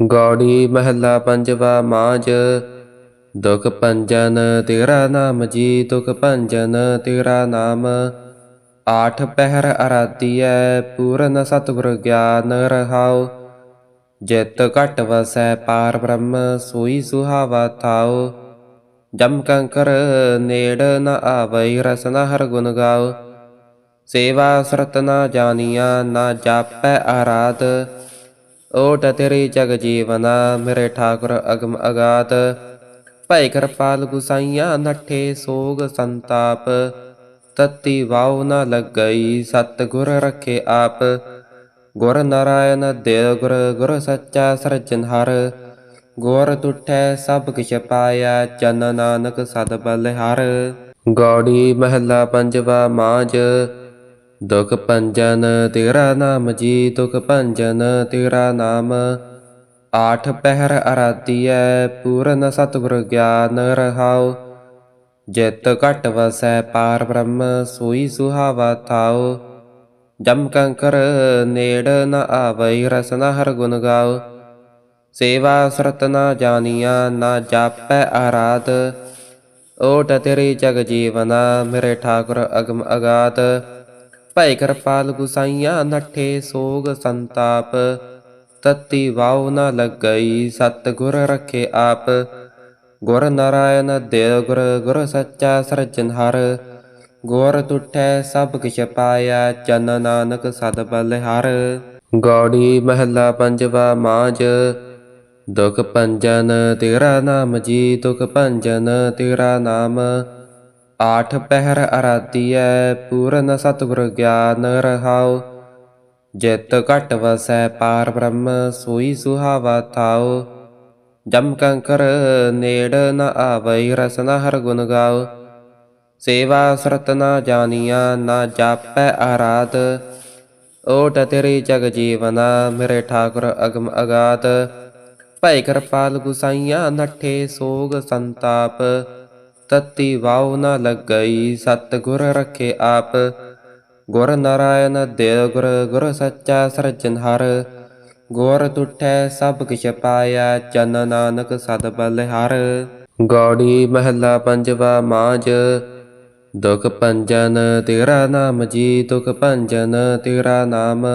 ਗੌੜੀ ਮਹੱਲਾ ਪੰਜਵਾ ਮਾਝ। ਦੁਖ ਭੰਜਨ ਤੇਰਾ ਨਾਮ ਜੀ, ਦੁਖ ਭੰਜਨ ਤੇਰਾ ਨਾਮ। ਆਠ ਪਹਿਰ ਅਰਾਧੀਐ, ਪੂਰਨ ਸਤਿਗੁਰ ਗਿਆਨ ਰਹਾਉ। ਜਿਤ ਘਟ ਵਸੈ ਪਾਰ ਬ੍ਰਹਮ, ਸੋਈ ਸੁਹਾਵਾ ਥਾਉ। ਜਮ ਕੰਕਰ ਨੇੜ ਨ ਆਵਈ, ਰਸਨ ਹਰ ਗੁਣ ਗਾਉ। ਸੇਵਾ ਸਰਤ ਨਾ ਜਾਣੀਆਂ, ਨਾ ਜਾਪੈ ਆਰਾਧ। ਓਟ ਤੇਰੀ ਜਗ ਜੀਵਨਾ ਮੇਰੇ ਠਾਕੁਰ ਅਗਮ ਅਗਾਤ। ਭੈ ਕਿਰਪਾਲ ਗੁਸਾਈਆ, ਨਠੇ ਸੋਗ ਸੰਤਾਪ। ਤਤੀ ਵਾਉ ਨ ਲੱਗਈ ਸਤ ਗੁਰ ਰਖੇ ਆਪ। ਗੁਰ ਨਾਰਾਇਣ ਦੇਵ ਗੁਰ ਗੁਰ ਸੱਚਾ ਸਰਜਨਹਾਰ ਗੁਰ ਤੁਠੈ ਸਭ ਕਿਛ ਪਾਇਆ ਚਨ ਨਾਨਕ ਸਦ ਬਲਿਹਾਰ। ਗੌੜੀ ਮਹਲਾ ਪੰਜਵਾ ਮਾਝ। ਦੁਖ ਭੰਜਨ ਤੇਰਾ ਨਾਮ ਜੀ ਦੁਖ ਭੰਜਨ ਤੇਰਾ ਨਾਮ ਆਠ ਪਹਿਰ ਅਰਾਧੀਐ ਪੂਰਨ ਸਤਿਗੁਰ ਗਿਆਨ ਰਹਾਉ ਜਿਤ ਘਟ ਵਸੈ ਪਾਰ ਬ੍ਰਹਮ ਸੋਈ ਸੁਹਾਵਾ ਥਾਉ ਜਮ ਕੰਕਰ ਨੇੜ ਨ ਆਵਈ ਰਸਨ ਹਰ ਗੁਣ ਗਾਉ ਸੇਵਾ ਸਰਤ ਨਾ ਜਾਣੀਆ ਨਾ ਜਾਪੈ ਆਰਾਧ ਓਟ ਤੇਰੀ ਜਗ ਜੀਵਨਾ ਮੇਰੇ ਠਾਕੁਰ ਅਗਮ ਅਗਾਤ ਭੈ ਕਿਰਪਾਲ ਗੁਸਾਈਆ ਨੱਠੇ ਸੋਗ ਸੰਤਾਪ, ਤਤੀ ਵਾਉ ਨ ਲੱਗਈ ਸਤ ਗੁਰ ਰਖੇ ਆਪ। ਗੁਰ ਨਾਰਾਇਣ ਦੇਵ ਗੁਰ ਗੁਰ ਸੱਚਾ ਸਰਜਨਹਾਰ ਗੁਰ ਤੁਠੈ ਸਭ ਕਿਛ ਪਾਇਆ ਚਨ ਨਾਨਕ ਸਦ ਬਲਿਹਾਰ ਗੌੜੀ ਮਹੱਲਾ ਪੰਜਵਾ ਮਾਝ, ਦੁਖ ਭੰਜਨ ਤੇਰਾ ਨਾਮ ਜੀ, ਦੁਖ ਭੰਜਨ ਤੇਰਾ ਨਾਮ। ਆਠ ਪਹਿਰ ਅਰਾਧੀਐ, ਪੂਰਨ ਸਤਿਗੁਰ ਗਿਆਨ ਰਹਾਉ। ਜਿਤ ਘਟ ਵਸੈ ਪਾਰ ਬ੍ਰਹਮ, ਸੋਈ ਸੁਹਾਵਾ ਥਾਉ। ਜਮ ਕੰਕਰ ਨੇੜ ਨ ਆਵਈ, ਰਸਨ ਹਰ ਗੁਣ ਗਾਉ। ਸੇਵਾ ਸਰਤ ਨਾ ਜਾਣੀਆ, ਨਾ ਜਾਪੈ ਆਰਾਧ। ਓਟ ਤੇਰੀ ਜਗ ਜੀਵਨਾ, ਮੇਰੇ ਠਾਕੁਰ ਅਗਮ ਅਗਾਤ। ਭੈ ਕਿਰਪਾਲ ਗੁਸਾਈਆਂ, ਨੱਠੇ ਸੋਗ ਸੰਤਾਪ। ਤਤੀ ਵਾਉ ਨ ਲੱਗਈ ਸਤ ਗੁਰ ਰਖੇ ਆਪ। ਗੁਰ ਨਾਰਾਇਣ ਦੇਵ ਗੁਰ ਗੁਰ ਸੱਚਾ ਸਰਜਨਹਾਰ ਗੁਰ ਤੁਠੈ ਸਭ ਕਿਛ ਪਾਇਆ, ਚੰਨ ਨਾਨਕ ਸਦ ਬਲਿਹਾਰ ਗੌੜੀ ਮਹੱਲਾ ਪੰਜਵਾ ਮਾਝ, ਦੁਖ ਭੰਜਨ ਤੇਰਾ ਨਾਮ ਜੀ, ਦੁਖ ਭੰਜਨ ਤੇਰਾ ਨਾਮ।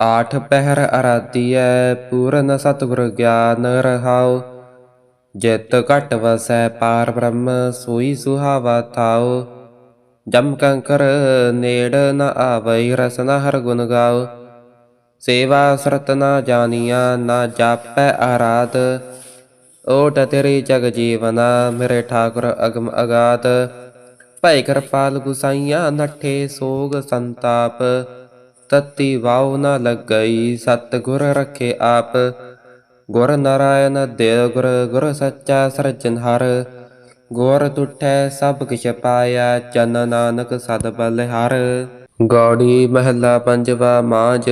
ਆਠ ਪਹਿਰ ਅਰਾਧੀਐ, ਪੂਰਨ ਸਤਿਗੁਰ ਗਿਆਨ ਰਹਾਓ ਜਿਤ ਘਟ ਵਸੈ ਪਾਰ ਬ੍ਰਹਮ, ਸੋਈ ਸੁਹਾਵਾ ਥਾਉ। ਜਮ ਕੰਕਰ ਨੇੜ ਨ ਆਵਈ ਰਸਨ ਹਰ ਗੁਣ ਗਾਉ। ਸੇਵਾ ਸਰਤ ਨਾ ਜਾਣੀਆ ਨਾ ਜਾਪੈ ਆਰਾਧ। ਓਟ ਤੇਰੀ ਜਗ ਜੀਵਨਾ, ਮੇਰੇ ਠਾਕੁਰ ਅਗਮ ਅਗਾਤ। ਭੈ ਕਿਰਪਾਲ ਗੁਸਾਈਆਂ, ਨੱਠੇ ਸੋਗ ਸੰਤਾਪ। ਤਤੀ ਵਾਉ ਨਾ ਲੱਗਈ ਸਤ ਗੁਰ ਰਖੇ ਆਪ। ਗੁਰ ਨਾਰਾਇਣ ਦੇਵ ਗੁਰ ਗੁਰ ਸੱਚਾ ਸਰਜਨਹਾਰ ਗੁਰ ਤੁਠੈ ਸਭ ਕਿਛ ਪਾਇਆ, ਚਨ ਨਾਨਕ ਸਦ ਬਲਿਹਾਰ ਗੌੜੀ ਮਹੱਲਾ ਪੰਜਵਾ ਮਾਝ,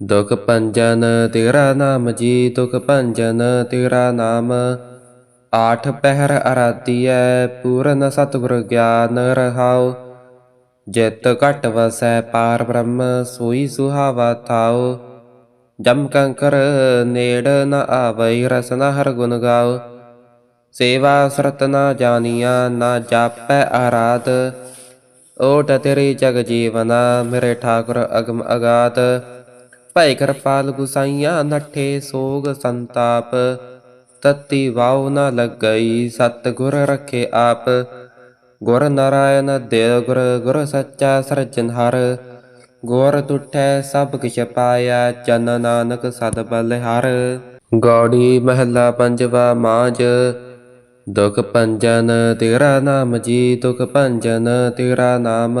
ਦੁਖ ਭੰਜਨ ਤੇਰਾ ਨਾਮ ਜੀ, ਦੁਖ ਭੰਜਨ ਤੇਰਾ ਨਾਮ। ਆਠ ਪਹਿਰ ਅਰਾਧੀਐ, ਪੂਰਨ ਸਤਿਗੁਰ ਗਿਆਨ ਰਹਾਉ। ਜਿਤ ਘਟ ਵਸੈ ਪਾਰ ਬ੍ਰਹਮ, ਸੋਈ ਸੁਹਾਵਾ ਥਾਉ। ਜਮ ਕੰਕਰ ਨੇੜ ਨ ਆਵਈ ਰਸਨਾ ਹਰ ਗੁਣ ਗਾਉ ਸੇਵਾ ਸਰਤ ਨਾ ਜਾਣੀਆ ਨਾ ਜਾਪੈ ਆਰਾਧ। ਓਟ ਤੇਰੀ ਜਗ ਜੀਵਨਾ, ਮੇਰੇ ਠਾਕੁਰ ਅਗਮ ਅਗਾਤ। ਭੈ ਕਿਰਪਾਲ ਗੁਸਾਈਆਂ, ਨਠੇ ਸੋਗ ਸੰਤਾਪ। ਤਤੀ ਵਾਉ ਨ ਲੱਗਈ ਸਤ ਗੁਰ ਰਖੇ ਆਪ। ਗੁਰ ਨਾਰਾਇਣ ਦੇਵ ਗੁਰ ਗੁਰ ਸੱਚਾ ਸਰਜਨਹਾਰ ਗੁਰ ਤੁਠੈ ਸਭ ਕਿਛ ਪਾਇਆ ਚੰਨ ਨਾਨਕ ਸਦ ਬਲਿਹਾਰ ਗੌੜੀ ਮਹੱਲਾ ਪੰਜਵਾ ਮਾਝ, ਦੁਖ ਭੰਜਨ ਤੇਰਾ ਨਾਮ ਜੀ, ਦੁਖ ਭੰਜਨ ਤੇਰਾ ਨਾਮ।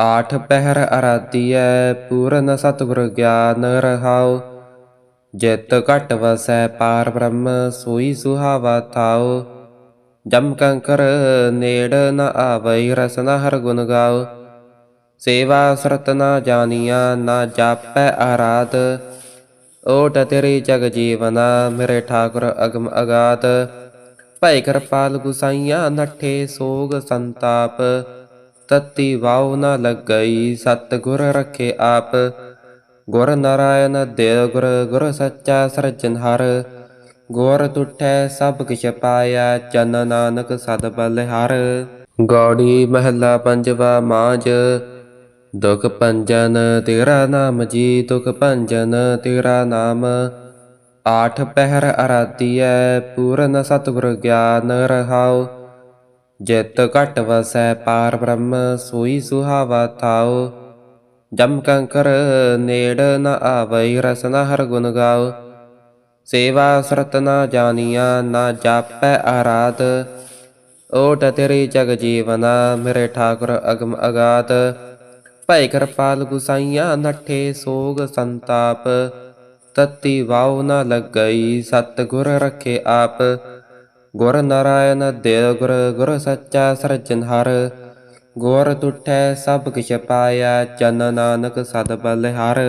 ਆਠ ਪਹਿਰ ਅਰਾਧੀਐ, ਪੂਰਨ ਸਤਿਗੁਰ ਗਿਆਨ ਰਹਾਉ। ਜਿਤ ਘਟ ਵਸੈ ਪਾਰ ਬ੍ਰਹਮ, ਸੋਈ ਸੁਹਾਵਾ ਥਾਉ। ਜਮ ਕੰਕਰ ਨੇੜ ਨ ਆਵਈ, ਰਸਨ ਹਰ ਗੁਣ ਗਾਉ। ਸੇਵਾ ਸਰਤ ਨਾ ਜਾਣੀਆ, ਨਾ ਜਾਪੈ ਆਰਾਧ। ਓਟ ਤੇਰੀ ਜਗ ਜੀਵਨਾ, ਮੇਰੇ ਠਾਕੁਰ ਅਗਮ ਅਗਾਤ। ਭੈ ਕਿਰਪਾਲ ਗੁਸਾਈਆ, ਨਠੇ ਸੋਗ ਸੰਤਾਪ। ਤਤੀ ਵਾਉ ਨ ਲੱਗਈ ਸਤ ਗੁਰ ਰਖੇ ਆਪ। ਗੁਰ ਨਾਰਾਇਣ ਦੇਵ ਗੁਰ ਗੁਰ ਸੱਚਾ ਸਿਰਜਨਹਾਰ ਗੁਰ ਤੁਠੈ ਸਭ ਕਿਛ ਪਾਇਆ ਚੰਨ ਨਾਨਕ ਸਦ ਬਲਿਹਾਰ। ਗੌੜੀ ਮਹੱਲਾ ਪੰਜਵਾ ਮਾਝ। ਦੁਖ ਭੰਜਨ ਤੇਰਾ ਨਾਮ ਜੀ ਦੁਖ ਭੰਜਨ ਤੇਰਾ ਨਾਮ ਆਠ ਪਹਿਰ ਅਰਾਧੀਐ ਪੂਰਨ ਸਤਿਗੁਰ ਗਿਆਨ ਰਹਾਉ ਜਿਤ ਘਟ ਵਸੈ ਪਾਰ ਬ੍ਰਹਮ ਸੋਈ ਸੁਹਾਵਾ ਥਾਉ ਜਮ ਕੰਕਰ ਨੇੜ ਨ ਆਵਈ ਰਸਨਾ ਹਰ ਗੁਣ ਗਾਉ ਸੇਵਾ ਸਰਤ ਨਾ ਜਾਣੀਆ ਨਾ ਜਾਪੈ ਆਰਾਧ ਓਟ ਤੇਰੀ ਜਗ ਜੀਵਨਾ ਮੇਰੇ ਠਾਕੁਰ ਅਗਮ ਅਗਾਤ ਭੈ ਕਿਰਪਾਲ ਗੁਸਾਈਆ ਨੱਠੇ ਸੋਗ ਸੰਤਾਪ, ਤਤੀ ਵਾਉ ਨ ਲੱਗਈ ਸਤ ਗੁਰ ਰਖੇ ਆਪ। ਗੁਰ ਨਾਰਾਇਣ ਦੇਵ ਗੁਰ ਗੁਰ ਸੱਚਾ ਸਿਰਜਨਹਾਰ ਗੁਰ ਤੁਠੈ ਸਭ ਕਿਛ ਪਾਇਆ ਚਨ ਨਾਨਕ ਸਦ ਬਲਿਹਾਰ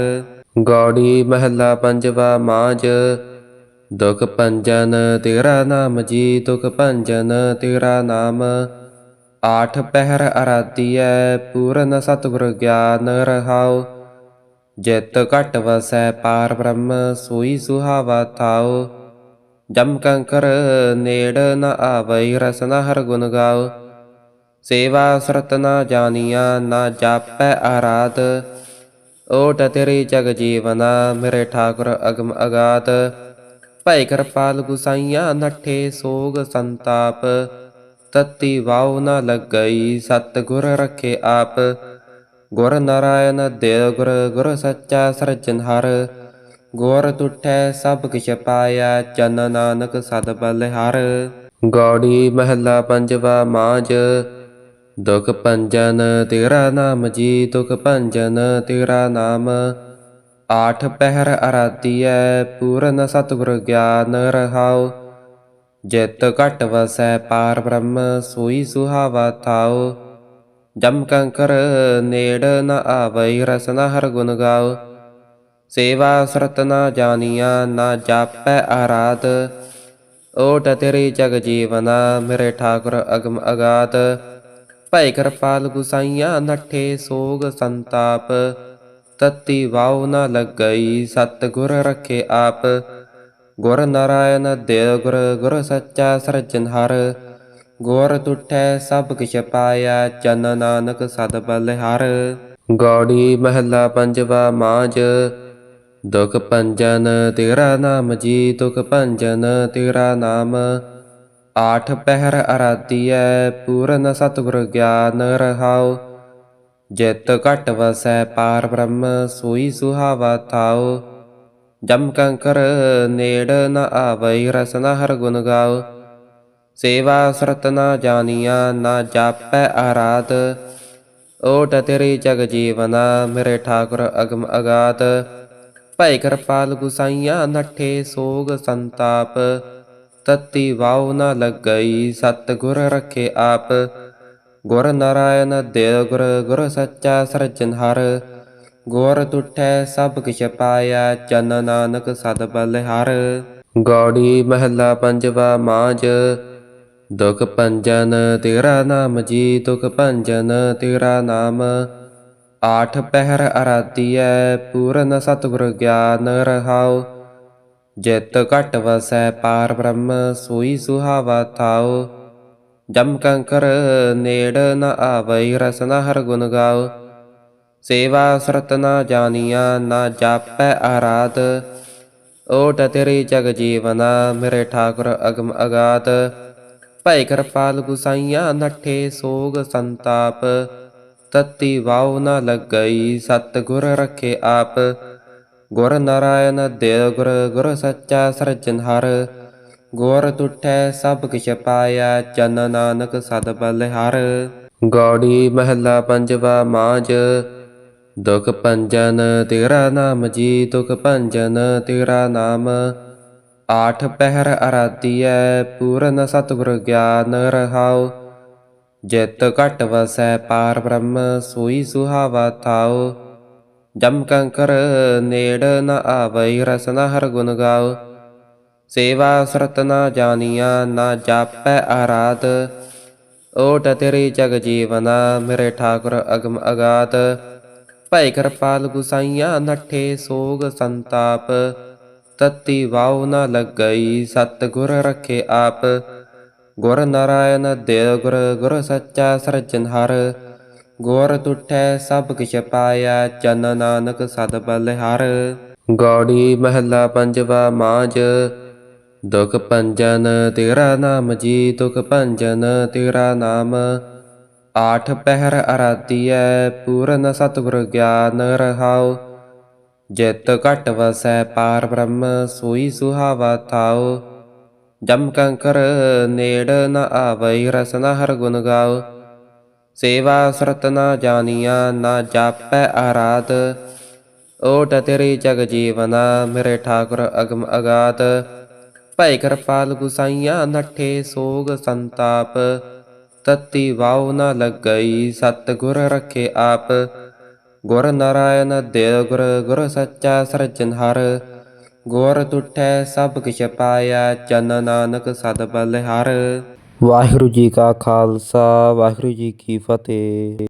ਗੌੜੀ ਮਹਲਾ ਪੰਜਵਾ ਮਾਝ, ਦੁਖ ਭੰਜਨ ਤੇਰਾ ਨਾਮ ਜੀ, ਦੁਖ ਭੰਜਨ ਤੇਰਾ ਨਾਮ। ਆਠ ਪਹਿਰ ਅਰਾਧੀਐ, ਪੂਰਨ ਸਤਿਗੁਰ ਗਿਆਨ ਰਹਾਉ। ਜਿਤ ਘਟ ਵਸੈ ਪਾਰ ਬ੍ਰਹਮ, ਸੋਈ ਸੁਹਾਵਾ ਥਾਉ। ਜਮ ਕੰਕਰ ਨੇੜ ਨ ਆਵਈ ਰਸਨ ਹਰ ਗੁਣ ਗਾਉ। ਸੇਵਾ ਸਰਤ ਨਾ ਜਾਣੀਆ, ਨਾ ਜਾਪੈ ਆਰਾਧ। ਓਟ ਤੇਰੀ ਜਗ ਜੀਵਨਾ, ਮੇਰੇ ਠਾਕੁਰ ਅਗਮ ਅਗਾਤ। ਭੈ ਕਿਰਪਾਲ ਗੁਸਾਈਆ, ਨੱਠੇ ਸੋਗ ਸੰਤਾਪ। ਤਤੀ ਵਾਉ ਨ ਲੱਗਈ ਸਤ ਗੁਰ ਰਖੇ ਆਪ। ਗੁਰ ਨਾਰਾਇਣ ਦੇਵ ਗੁਰ ਗੁਰ ਸੱਚਾ ਸਿਰਜਨਹਾਰ ਗੁਰ ਤੁਠੈ ਸਭ ਕਿਛ ਪਾਇਆ, ਚੰਨ ਨਾਨਕ ਸਦ ਬਲਿਹਾਰ। ਗੌੜੀ ਮਹਲਾ ਪੰਜਵਾ ਮਾਝ, ਦੁਖ ਭੰਜਨ ਤੇਰਾ ਨਾਮ ਜੀ, ਦੁਖ ਭੰਜਨ ਤੇਰਾ ਨਾਮ। ਆਠ ਪਹਿਰ ਅਰਾਧੀਐ, ਪੂਰਨ ਸਤਿਗੁਰ ਗਿਆਨ ਰਹਾਓ ਜਿਤ ਘਟ ਵਸੈ ਪਾਰ ਬ੍ਰਹਮ, ਸੋਈ ਸੁਹਾਵਾ ਥਾਉ। ਜਮ ਕੰਕਰ ਨੇੜ ਨ ਆਵਈ ਰਸਨ ਹਰ ਗੁਣ ਗਾਉ। ਸੇਵਾ ਸਰਤ ਨਾ ਜਾਣੀਆ, ਨਾ ਜਾਪੈ ਆਰਾਧ। ਓਟ ਤੇਰੀ ਜਗ ਜੀਵਨਾ, ਮੇਰੇ ਠਾਕੁਰ ਅਗਮ ਅਗਾਤ। ਭੈ ਕਿਰਪਾਲ ਗੁਸਾਈਆਂ ਨਠੇ ਸੋਗ ਸੰਤਾਪ। ਤਤੀ ਵਾਉ ਨਾ ਲੱਗਈ ਸਤ ਗੁਰ ਰਖੇ ਆਪ। ਗੁਰ ਨਾਰਾਇਣ ਦੇਵ ਗੁਰ ਗੁਰ ਸੱਚਾ ਸਿਰਜਨਹਾਰ। ਗੁਰ ਤੁਠੈ ਸਭ ਕਿਛ ਪਾਇਆ, ਚਨ ਨਾਨਕ ਸਦ ਬਲਿਹਾਰ। ਗੌੜੀ ਮਹੱਲਾ ਪੰਜਵਾ ਮਾਝ, ਦੁਖ ਭੰਜਨ ਤੇਰਾ ਨਾਮ ਜੀ, ਦੁਖ ਭੰਜਨ ਤੇਰਾ ਨਾਮ। ਆਠ ਪਹਿਰ ਅਰਾਧੀਐ, ਪੂਰਨ ਸਤਿਗੁਰ ਗਿਆਨ ਰਹਾਉ। ਜਿਤ ਘਟ ਵਸੈ ਪਾਰ ਬ੍ਰਹਮ, ਸੋਈ ਸੁਹਾਵਾ ਥਾਉ। ਜਮ ਕੰਕਰ ਨੇੜ ਨ ਆਵਈ ਰਸਨ ਹਰ ਗੁਣ ਗਾਉ ਸੇਵਾ ਸਰਤ ਨਾ ਜਾਣੀਆ ਨਾ ਜਾਪੈ ਆਰਾਧ। ਓਟ ਤੇਰੀ ਜਗ ਜੀਵਨਾ, ਮੇਰੇ ਠਾਕੁਰ ਅਗਮ ਅਗਾਤ। ਭੈ ਕਿਰਪਾਲ ਗੁਸਾਈਆਂ, ਨੱਠੇ ਸੋਗ ਸੰਤਾਪ। ਤਤੀ ਵਾਉ ਨ ਲੱਗਈ ਸਤ ਗੁਰ ਰਖੇ ਆਪ। ਗੁਰ ਨਾਰਾਇਣ ਦੇਵ ਗੁਰ ਗੁਰ ਸੱਚਾ ਸਿਰਜਨਹਾਰ ਗੁਰ ਤੁਠੈ ਸਭ ਕਿਛ ਪਾਇਆ, ਚੰਨ ਨਾਨਕ ਸਦ ਬਲਿਹਾਰ ਗੌੜੀ ਮਹੱਲਾ ਪੰਜਵਾ ਮਾਝ, ਦੁਖ ਭੰਜਨ ਤੇਰਾ ਨਾਮ ਜੀ, ਦੁਖ ਭੰਜਨ ਤੇਰਾ ਨਾਮ। ਆਠ ਪਹਿਰ ਅਰਾਧੀਐ, ਪੂਰਨ ਸਤਿਗੁਰ ਗਿਆਨ ਰਹਾਉ। ਜਿਤ ਘਟ ਵਸੈ ਪਾਰ ਬ੍ਰਹਮ, ਸੋਈ ਸੁਹਾਵਾ ਥਾਉ। ਜਮ ਕੰਕਰ ਨੇੜ ਨ ਆਵਈ ਰਸਨ ਹਰ ਗੁਣ ਗਾਉ। ਸੇਵਾ ਸਰਤ ਨਾ ਜਾਣੀਆਂ, ਨਾ ਜਾਪੈ ਆਰਾਧ। ਓਟ ਤੇਰੀ ਜਗ ਜੀਵਨਾ, ਮੇਰੇ ਠਾਕੁਰ ਅਗਮ ਅਗਾਤ। ਭੈ ਕਿਰਪਾਲ ਗੁਸਾਈਆ, ਨਠੇ ਸੋਗ ਸੰਤਾਪ। ਤਤੀ ਵਾਉ ਨ ਲੱਗਈ ਸਤ ਗੁਰ ਰਖੇ ਆਪ। ਗੁਰ ਨਾਰਾਇਣ ਦੇਵ ਗੁਰ ਗੁਰ ਸੱਚਾ ਸਿਰਜਨਹਾਰ ਗੁਰ ਤੁਠੈ ਸਭ ਕਿਛ ਪਾਇਆ ਚੰਨ ਨਾਨਕ ਸਦ ਬਲਿਹਾਰ। ਗੌੜੀ ਮਹੱਲਾ ਪੰਜਵਾ ਮਾਝ। ਦੁਖ ਭੰਜਨ ਤੇਰਾ ਨਾਮ ਜੀ ਦੁਖ ਭੰਜਨ ਤੇਰਾ ਨਾਮ। ਆਠ ਪਹਿਰ ਅਰਾਧੀਐ ਪੂਰਨ ਸਤਿਗੁਰ ਗਿਆਨ ਰਹਾਉ। ਜਿਤ ਘਟ ਵਸੈ ਪਾਰ ਬ੍ਰਹਮ, ਸੋਈ ਸੁਹਾਵਾ ਥਾਉ। ਜਮ ਕੰਕਰ ਨੇੜ ਨ ਆਵਈ, ਰਸਨਾ ਹਰ ਗੁਣ ਗਾਉ। ਸੇਵਾ ਸਰਤ ਨਾ ਜਾਣੀਆ, ਨਾ ਜਾਪੈ ਆਰਾਧ। ਓਟ ਤੇਰੀ ਜਗ ਜੀਵਨਾ, ਮੇਰੇ ਠਾਕੁਰ ਅਗਮ ਅਗਾਤ ਭੈ ਕਿਰਪਾਲ ਗੁਸਾਈਆਂ ਨੱਠੇ ਸੋਗ ਸੰਤਾਪ। ਤਤੀ ਵਾਉ ਨ ਲੱਗਈ ਸਤ ਗੁਰ ਰਖੇ ਆਪ। ਗੁਰ ਨਾਰਾਇਣ ਦੇਵ ਗੁਰ ਗੁਰ ਸੱਚਾ ਸਿਰਜਨਹਾਰ ਗੁਰ ਤੁਠੈ ਸਭ ਕਿਛ ਪਾਇਆ, ਚੰਨ ਨਾਨਕ ਸਦ ਬਲਿਹਾਰ। ਗੌੜੀ ਮਹੱਲਾ ਪੰਜਵਾ ਮਾਝ, ਦੁਖ ਭੰਜਨ ਤੇਰਾ ਨਾਮ ਜੀ, ਦੁਖ ਭੰਜਨ ਤੇਰਾ ਨਾਮ। ਆਠ ਪਹਿਰ ਅਰਾਧੀਐ, ਪੂਰਨ ਸਤਿਗੁਰ ਗਿਆਨ ਰਹਾਉ। ਜਿਤ ਘਟ ਵਸੈ ਪਾਰ ਬ੍ਰਹਮ, ਸੋਈ ਸੁਹਾਵਾ ਥਾਉ। ਜਮ ਕੰਕਰ ਨੇੜ ਨ ਆਵਈ, ਰਸਨਾ ਹਰ ਗੁਣ ਗਾਉ। ਸੇਵਾ ਸਰਤ ਨਾ ਜਾਣੀਆ, ਨਾ ਜਾਪੈ ਆਰਾਧ। ਓਟ ਤੇਰੀ ਜਗ ਜੀਵਨਾ, ਮੇਰੇ ਠਾਕੁਰ ਅਗਮ ਅਗਾਤ। ਭੈ ਕਿਰਪਾਲ ਗੁਸਾਈਆਂ, ਨੱਠੇ ਸੋਗ ਸੰਤਾਪ। ਤਤੀ ਵਾਉ ਨ ਲੱਗਈ ਸਤ ਗੁਰ ਰਖੇ ਆਪ। ਗੁਰ ਨਾਰਾਇਣ ਦੇਵ ਗੁਰ ਗੁਰ ਸੱਚਾ ਸਿਰਜਨਹਾਰ ਗੁਰ ਤੁਠੈ ਸਭ ਕਿਛ ਪਾਇਆ ਚੰਨ ਨਾਨਕ ਸਦ ਬਲਿਹਾਰ। ਵਾਹਿਗੁਰੂ ਜੀ ਕਾ ਖਾਲਸਾ, ਵਾਹਿਗੁਰੂ ਜੀ ਕੀ ਫਤਿਹ।